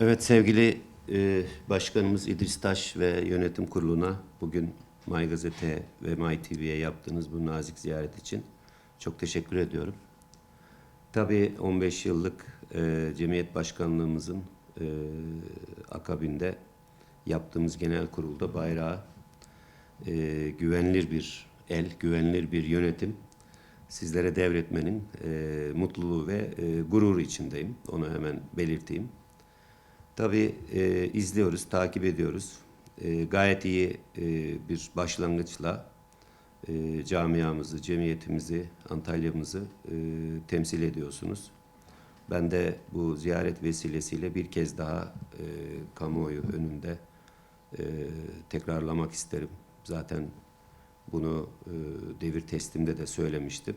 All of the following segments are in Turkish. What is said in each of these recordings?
Evet sevgili e, başkanımız İdris Taş ve yönetim kuruluna bugün May Gazete ve May TV'ye yaptığınız bu nazik ziyaret için çok teşekkür ediyorum. Tabii 15 yıllık e, cemiyet başkanlığımızın e, akabinde yaptığımız genel kurulda bayrağı e, güvenilir bir el, güvenilir bir yönetim sizlere devretmenin e, mutluluğu ve e, gururu içindeyim. Onu hemen belirteyim. Tabii e, izliyoruz, takip ediyoruz. E, gayet iyi e, bir başlangıçla e, camiamızı, cemiyetimizi, Antalya'mızı e, temsil ediyorsunuz. Ben de bu ziyaret vesilesiyle bir kez daha e, kamuoyu önünde e, tekrarlamak isterim. Zaten bunu e, devir teslimde de söylemiştim.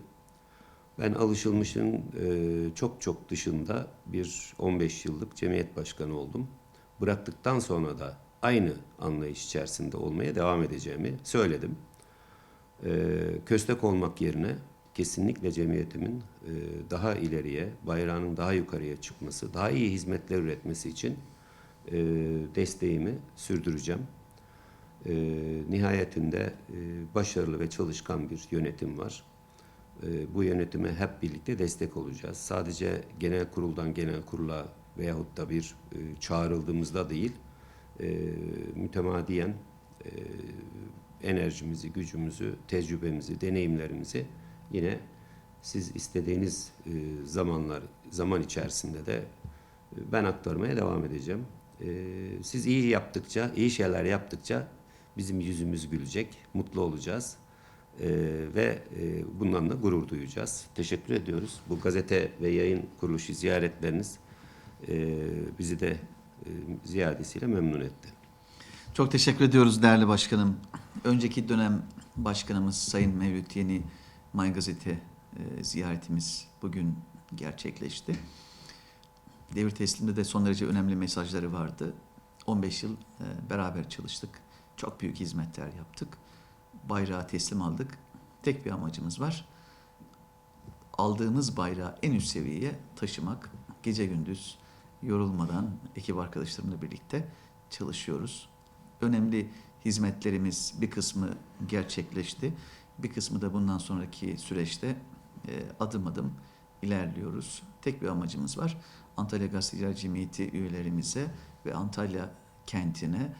Ben alışılmışın e, çok çok dışında bir 15 yıllık cemiyet başkanı oldum. Bıraktıktan sonra da aynı anlayış içerisinde olmaya devam edeceğimi söyledim. E, köstek olmak yerine kesinlikle cemiyetimin e, daha ileriye, bayrağının daha yukarıya çıkması, daha iyi hizmetler üretmesi için desteğimi sürdüreceğim. Nihayetinde başarılı ve çalışkan bir yönetim var. E, bu yönetime hep birlikte destek olacağız. Sadece genel kuruldan genel kurula veyahut da bir e, çağrıldığımızda değil, e, mütemadiyen e, enerjimizi, gücümüzü, tecrübemizi, deneyimlerimizi yine siz istediğiniz e, zamanlar zaman içerisinde de ben aktarmaya devam edeceğim. Siz iyi yaptıkça, iyi şeyler yaptıkça bizim yüzümüz gülecek, mutlu olacağız. E, ve e, bundan da gurur duyacağız. Teşekkür ediyoruz. Bu gazete ve yayın kuruluşu ziyaretleriniz e, bizi de e, ziyadesiyle memnun etti. Çok teşekkür ediyoruz değerli başkanım. Önceki dönem başkanımız Sayın Mevlüt Yeni May Gazete e, ziyaretimiz bugün gerçekleşti. Devir teslimde de son derece önemli mesajları vardı. 15 yıl e, beraber çalıştık. Çok büyük hizmetler yaptık. Bayrağı teslim aldık. Tek bir amacımız var. Aldığımız bayrağı en üst seviyeye taşımak. Gece gündüz yorulmadan ekip arkadaşlarımla birlikte çalışıyoruz. Önemli hizmetlerimiz bir kısmı gerçekleşti. Bir kısmı da bundan sonraki süreçte e, adım adım ilerliyoruz. Tek bir amacımız var. Antalya Gazeteciler Cemiyeti üyelerimize ve Antalya kentine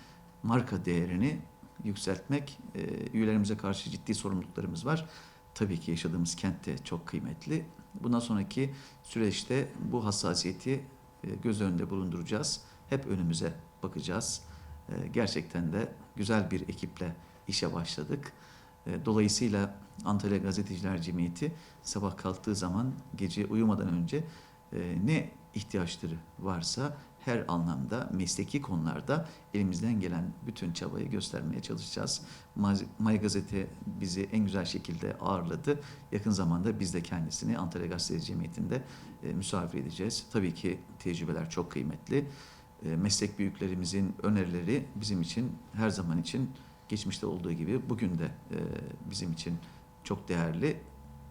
marka değerini yükseltmek. E, üyelerimize karşı ciddi sorumluluklarımız var. Tabii ki yaşadığımız kent de çok kıymetli. Bundan sonraki süreçte bu hassasiyeti e, göz önünde bulunduracağız. Hep önümüze bakacağız. E, Gerçekten de güzel bir ekiple işe başladık. Dolayısıyla Antalya Gazeteciler Cemiyeti sabah kalktığı zaman gece uyumadan önce ne ihtiyaçları varsa her anlamda mesleki konularda elimizden gelen bütün çabayı göstermeye çalışacağız. May Gazete bizi en güzel şekilde ağırladı. Yakın zamanda biz de kendisini Antalya Gazeteciler Cemiyeti'nde e, misafir edeceğiz. Tabii ki tecrübeler çok kıymetli. E, meslek büyüklerimizin önerileri bizim için her zaman için geçmişte olduğu gibi bugün de e, bizim için çok değerli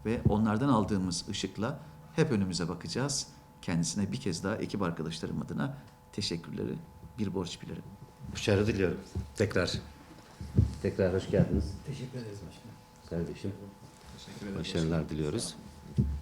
ve onlardan aldığımız ışıkla hep önümüze bakacağız. Kendisine bir kez daha ekip arkadaşlarım adına teşekkürleri bir borç bilirim. Başarı diliyorum. Tekrar. Tekrar hoş geldiniz Teşekkür ederiz başkanım. kardeşim. Teşekkür ederiz. Başarılar diliyoruz.